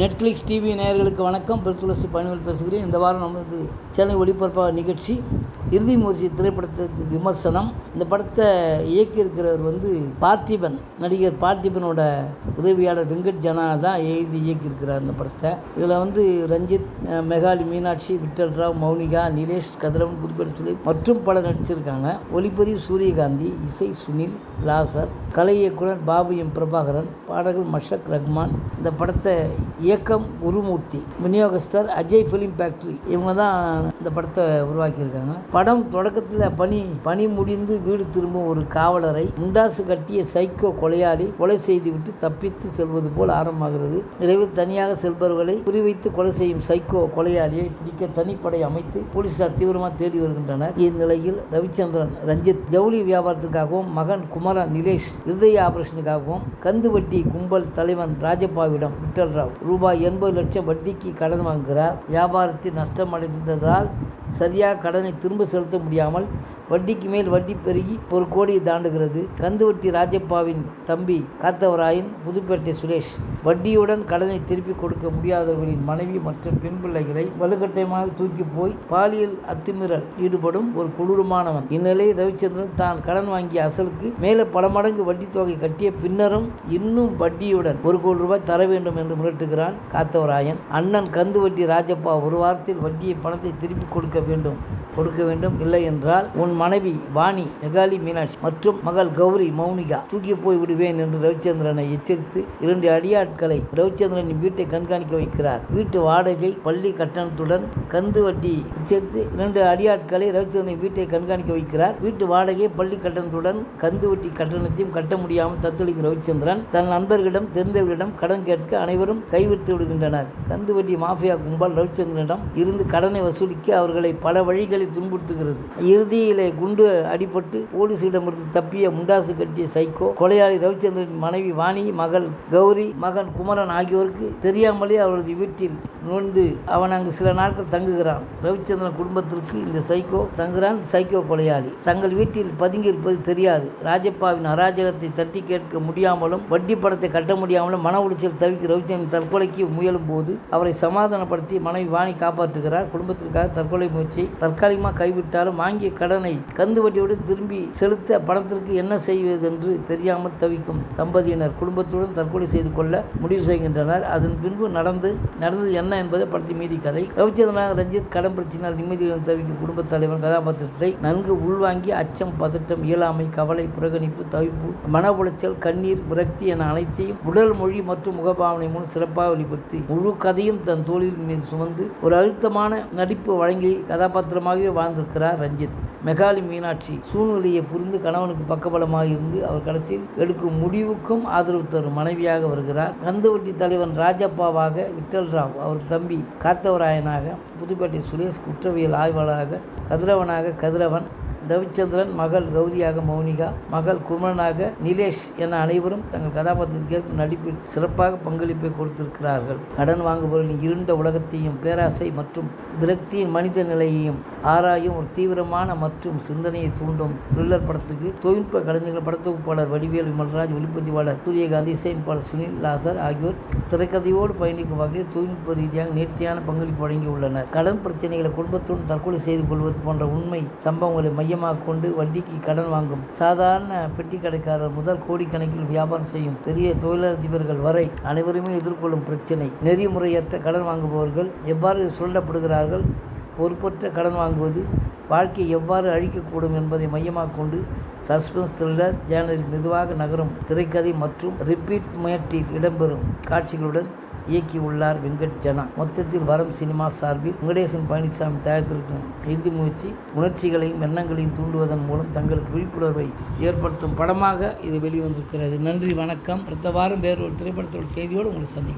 Netflix TV நேயர்களுக்கு வணக்கம். பெருத்துளசி பணிகள் பேசுகிறேன். இந்த வாரம் நமது சென்னை ஒளிபரப்பாக நிகழ்ச்சி இறுதி மூர்ச்சி திரைப்படத்தின் விமர்சனம். இந்த படத்தை இயக்கியிருக்கிறவர் வந்து பார்த்திபன் நடிகர் பார்த்திபனோட உதவியாளர் வெங்கட் ஜனா தான் எழுதி இயக்கியிருக்கிறார் அந்த படத்தை. இதில் வந்து ரஞ்சித் மெகாலி மீனாட்சி விட்டல் ராவ் மௌனிகா நிலேஷ் கதிரவன் புதுப்பேட்டை சுனில் மற்றும் பலர் நடிச்சிருக்காங்க. ஒளிப்பதிவு சூரியகாந்தி இசை சுனில் லாசர் கலை இயக்குனர் பாபு எம் பிரபாகரன் பாடகர் மஷக் ரஹ்மான் இந்த படத்தை இயக்கம் குருமூர்த்தி விநியோகஸ்தர் அஜய் ஃபிலிம் ஃபேக்ட்ரி. இவங்க தான் இந்த படத்தை உருவாக்கியிருக்காங்க. படம் தொடக்கத்தில் பணி பணி முடிந்து வீடு திரும்பும் ஒரு காவலரை முண்டாசு கட்டிய சைக்கோ கொலையாளி கொலை செய்துவிட்டு குறிவைத்து செல்வது போல் ஆரம்பமாகிறது. இரவில் தனியாக செல்பவர்களை குறிவைத்து கொலை செய்யும் சைக்கோ கொலையாளியை பிடிக்க தனிப்படை அமைத்து போலீசார் தீவிரமாக தேடி வருகின்றனர். இந்நிலையில் ரவிச்சந்திரன் ரஞ்சித் ஜவுளி வியாபாரத்திற்காகவும் மகன் குமரன் நிலேஷ் இருதய ஆபரேஷனுக்காகவும் கந்து வட்டி கும்பல் தலைவன் ராஜப்பாவிடம் விட்டல் ராவ் ரூபாய் எண்பது லட்சம் வட்டிக்கு கடன் வாங்குகிறார். வியாபாரத்தில் நஷ்டமடைந்ததால் சரியாக கடனை திரும்ப செலுத்த முடியாமல் வட்டிக்கு மேல் வட்டி பெருகி ஒரு கோடியை தாண்டுகிறது. கந்துவட்டி ராஜப்பாவின் தம்பி காத்தவராயன் உளுந்துப்பேட்டை சுரேஷ் வட்டியுடன் கடனை திருப்பி கொடுக்க முடியாதவர்களின் மனைவி மற்றும் பெண் பிள்ளைகளை வலுக்கட்டாயமாக தூக்கி போய் பாலியல் அத்துமீறல் ஈடுபடும் ஒரு கொடூரமானவன். இந்நிலையில் ரவிச்சந்திரன் தான் கடன் வாங்கிய அசலுக்கு மேலே பல மடங்கு வட்டி தொகை கட்டிய பின்னரும் இன்னும் வட்டியுடன் ஒரு கோடி ரூபாய் தர வேண்டும் என்று மிரட்டுகிறான் காத்தவராயன். அண்ணன் கந்து வட்டி ராஜப்பா ஒரு வாரத்தில் வட்டியை பணத்தை திருப்பி கொடுக்க வேண்டும். கொடுக்க வேண்டும். இல்லை என்றால் உன் மனைவி வாணி மெகாலி மீனாட்சி மற்றும் மகள் கௌரி மௌனிகா தூக்கி போய் விடுவேன் என்று ரவிச்சந்திரனை எச்சரித்து இரண்டு அடியாட்களை ரவிச்சந்திரனின் வீட்டை கண்காணிக்க வைக்கிறார். வீட்டு வாடகை பள்ளி கட்டணத்துடன் கந்து வட்டி எச்சரித்து இரண்டு அடியாட்களை ரவிச்சந்திரனின் வீட்டை கண்காணிக்க வைக்கிறார். வீட்டு வாடகை பள்ளி கட்டணத்துடன் கந்து வட்டி கட்டணத்தையும் கட்ட முடியாமல் தத்தளிக்கும் ரவிச்சந்திரன் தன் நண்பர்களிடம் தெரிந்தவர்களிடம் கடன் கேட்க அனைவரும் கைவிட்டு விடுகின்றனர். கந்து வட்டி மாஃபியா கும்பல் ரவிச்சந்திரனிடம் இருந்து கடனை வசூலிக்க அவர்களை பல வழிகள் வழிகளில் துன்புறுத்துகிறது. இறுதியிலே குண்டு அடிபட்டு போலீசிடமிருந்து தப்பிய முண்டாசு கட்டிய சைக்கோ கொலையாளி ரவிச்சந்திரன் மனைவி வாணி மகள் கௌரி மகன் குமரன் ஆகியோருக்கு தெரியாமலே அவரது வீட்டில் நுழைந்து அவன் அங்கு சில நாட்கள் தங்குகிறான். ரவிச்சந்திரன் குடும்பத்திற்கு இந்த சைக்கோ தங்குகிறான். சைக்கோ கொலையாளி. தங்கள் வீட்டில் பதுங்கியிருப்பது தெரியாது. ராஜப்பாவின் அராஜகத்தை தட்டி கேட்க முடியாமலும் வட்டி படத்தை கட்ட முடியாமலும் மன உளைச்சல் தவிக்க ரவிச்சந்திரன் தற்கொலைக்கு முயலும் போது அவரை சமாதானப்படுத்தி மனைவி வாணி காப்பாற்றுகிறார். குடும்பத்திற்காக தற்கொலை முயற்சி தற்காலிகமாக கைவிட்டாலும் வாங்கிய கடனை கந்து வட்டியோடு திரும்பி செலுத்த பணத்திற்கு என்ன செய்வது என்று தெரியாமல் தவிக்கும் தம்பதியினர் குடும்பத்துடன் தற்கொலை செய்து கொள்ள முடிவு செய்கின்றனர். அதன் பின்பு நடந்து நடந்தது என்ன என்பதை படத்தின் மீதி கதை. ரவிச்சந்திரனாக ரஞ்சித் கடன் பிரச்சினால் நிம்மதியுடன் தவிக்கும் குடும்பத் தலைவன் கதாபாத்திரத்தை நன்கு உள்வாங்கி அச்சம் பதட்டம் இயலாமை கவலை புறக்கணிப்பு தவிப்பு மன உளைச்சல் கண்ணீர் விரக்தி என அனைத்தையும் உடல் மொழி மற்றும் முகபாவனை மூலம் சிறப்பாக வெளிப்படுத்தி முழு கதையும் தன் தோழியின் மீது சுமந்து ஒரு அழுத்தமான நடிப்பு வழங்கி கதாபாத்திரமாக கதாபாத்திரமாகவே வாழ்ந்திருக்கிறார் ரஞ்சித். மெகாலி மீனாட்சி. சூழ்நிலையை புரிந்து கணவனுக்கு பக்கபலமாக இருந்து அவர் கடைசியில் எடுக்கும் முடிவுக்கும் ஆதரவு தரும் மனைவியாக வருகிறார். கந்துவட்டி தலைவன் ராஜப்பாவாக விட்டல் ராவ் அவர் தம்பி காத்தவராயனாக புதுப்பேட்டை சுரேஷ் குற்றவியல் ஆய்வாளராக கதிரவனாக கதிரவன் ரவிச்சந்திரன் மகள் கௌரியாக மௌனிகா மகள் குமரனாக நிலேஷ் என அனைவரும் தங்கள் கதாபாத்திரத்திற்கேற்ப நடிப்பில் சிறப்பாக பங்களிப்பை கொடுத்திருக்கிறார்கள். கடன் வாங்குபவர்களின் இருண்ட உலகத்தையும் பேராசை மற்றும் விரக்தியின் மனித நிலையையும் ஆராயும் ஒரு தீவிரமான மற்றும் சிந்தனையை தூண்டும் த்ரில்லர் படத்துக்கு தொழில்நுட்ப கலைஞர்கள் படத்தொகுப்பாளர் வடிவேல் விமல்ராஜ் ஒளிப்பதிவாளர் சூரியகாந்தி இசையமைப்பாளர் சுனில் லாசர் ஆகியோர் திரைக்கதையோடு பயணிக்கும் வகையில் தொழில்நுட்ப ரீதியாக நேர்த்தியான பங்களிப்பு வழங்கியுள்ளனர். கடன் பிரச்சனைகளை குடும்பத்துடன் தற்கொலை செய்து கொள்வது போன்ற உண்மை சம்பவங்களை மையமாக கொண்டு வட்டிக்கு கடன் வாங்கும். சாதாரண பெட்டி கடைக்காரர் முதல் கோடிக்கணக்கில் வியாபாரம் செய்யும் பெரிய தொழிலதிபர்கள் வரை அனைவருமே எதிர்கொள்ளும் பிரச்சனை. நெறிமுறையற்ற கடன் வாங்குபவர்கள் எவ்வாறு சுரண்டப்படுகிறார்கள்? பொறுப்பற்ற கடன் வாங்குவது வாழ்க்கையை எவ்வாறு அழிக்கக்கூடும் என்பதை மையமாக கொண்டு சஸ்பென்ஸ் த்ரில்லர் ஜேனரில் மெதுவாக நகரும் திரைக்கதை மற்றும் ரிப்பீட் முயற்சியில் இடம்பெறும் காட்சிகளுடன் இயக்கியுள்ளார் வெங்கட் ஜனா. மொத்தத்தில் வரம் சினிமா சார்பில் வெங்கடேசன் பழனிசாமி தயாரித்திருக்கும் இறுதி முயற்சி உணர்ச்சிகளையும் எண்ணங்களையும் தூண்டுவதன் மூலம் தங்களுக்கு விழிப்புணர்வை ஏற்படுத்தும் படமாக இது வெளிவந்திருக்கிறது. நன்றி வணக்கம். அடுத்த வாரம் வேறொரு திரைப்படத்தோட செய்தியோடு உங்களை சந்திக்கிறேன்.